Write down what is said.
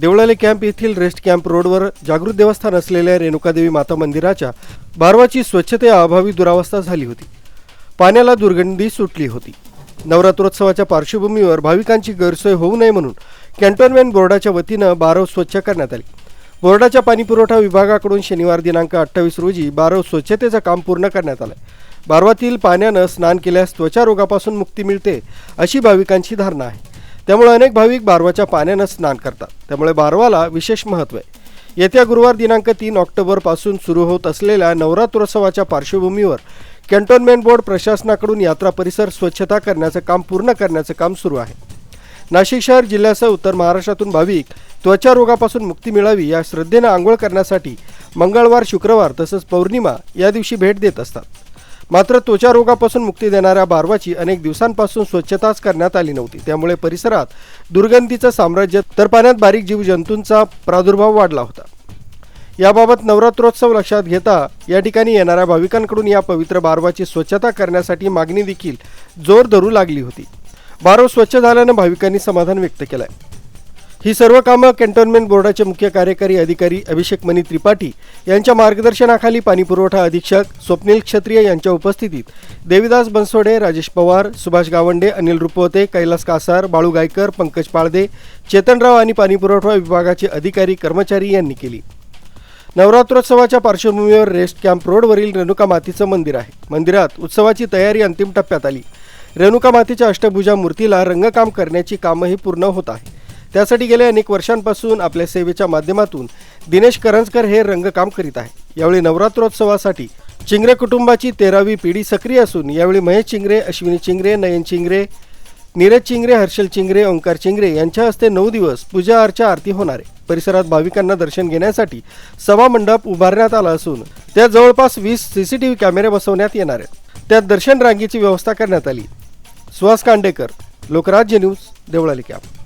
देवळाले camp येथील rest camp रोडवर जागृत देवस्थान असलेल्या रेणुकादेवी माता मंदिराच्या बारवाची स्वच्छतेअभावी दुरावस्था झाली होती. पाण्याला दुर्गंधी सुटली होती. नवरात्रोत्सवाच्या पार्श्वभूमीवर भाविकांची गैरसोय होऊ नये म्हणून कॅन्टोन्मेंट बोर्डाच्या वतीनं बारव स्वच्छ करण्यात आली. बोर्डाच्या पाणीपुरवठा विभागाकडून शनिवार दिनांक अठ्ठावीस रोजी बारव स्वच्छतेचं काम पूर्ण करण्यात आलं. बारवातील पाण्यानं स्नान केल्यास त्वचा रोगापासून मुक्ती मिळते अशी भाविकांची धारणा आहे. त्यामुळे अनेक भाविक बारवाच्या पाण्यानं स्नान करतात. त्यामुळे बारवाला विशेष महत्त्व आहे. येत्या गुरुवार दिनांक तीन ऑक्टोबरपासून सुरू होत असलेल्या नवरात्रोत्सवाच्या पार्श्वभूमीवर कॅन्टोन्मेंट बोर्ड प्रशासनाकडून यात्रा परिसर स्वच्छता करण्याचं काम पूर्ण करण्याचं काम सुरू आहे. नाशिक शहर जिल्ह्यासह उत्तर महाराष्ट्रातून भाविक त्वचा रोगापासून मुक्ती मिळावी या श्रद्धेनं आंघोळ करण्यासाठी मंगळवार शुक्रवार तसंच पौर्णिमा या दिवशी भेट देत असतात. मात्र त्वचा रोगापासून मुक्ती देणाऱ्या बारवाची अनेक दिवसांपासून स्वच्छताच करण्यात आली नव्हती. त्यामुळे परिसरात दुर्गंधीचं साम्राज्य तर पाण्यात बारीक जीवजंतूंचा प्रादुर्भाव वाढला होता. याबाबत नवरात्रोत्सव लक्षात घेता या ठिकाणी येणाऱ्या भाविकांकडून या पवित्र बारवाची स्वच्छता करण्यासाठी मागणी देखील जोर धरू लागली होती. बारव स्वच्छ झाल्यानं भाविकांनी समाधान व्यक्त केलंय. ही सर्व कामं कॅन्टोन्मेंट बोर्डाचे मुख्य कार्यकारी अधिकारी अभिषेक मनी त्रिपाठी यांच्या मार्गदर्शनाखाली पाणीपुरवठा अधीक्षक स्वप्नील क्षत्रिय यांच्या उपस्थितीत. देविदास बनसोडे राजेश पवार सुभाष गावंडे अनिल रुपवते कैलास कासार बाळू गायकर पंकज पाळदे चेतनराव आणि पाणीपुरवठा विभागाचे अधिकारी कर्मचारी यांनी केली. नवरात्रोत्सवाच्या पार्श्वभूमीवर रेस्ट कॅम्प रोडवरील रेणुका मातीचं मंदिर आहे. मंदिरात उत्सवाची तयारी अंतिम टप्प्यात आली. रेणुका मातेच्या अष्टभुजा मूर्तीला रंगकाम करण्याची कामही पूर्ण होत आहे. त्यासाठी गेल्या अनेक वर्षांपासून आपल्या सेवेच्या माध्यमातून दिनेश करंजकर हे रंगकाम करीत आहे. यावेळी नवरात्रोत्सवासाठी चिंगरे कुटुंबाची तेरावी पिढी सक्रिय असून यावेळी महेश चिंगरे अश्विनी चिंगरे नयन चिंगरे नीरज चिंगरे हर्षल चिंगरे ओंकार चिंगरे यांच्या हस्ते नऊ दिवस पूजा अर्चा आरती होणार आहे. परिसरात भाविकांना दर्शन घेण्यासाठी सभा मंडप उभारण्यात आला असून त्यात जवळपास वीस सीसीटीव्ही कॅमेरे बसवण्यात येणार आहेत. त्यात दर्शन रांगेची व्यवस्था करण्यात आली. Suhas Kandekar Lokrajya news Deolali camp.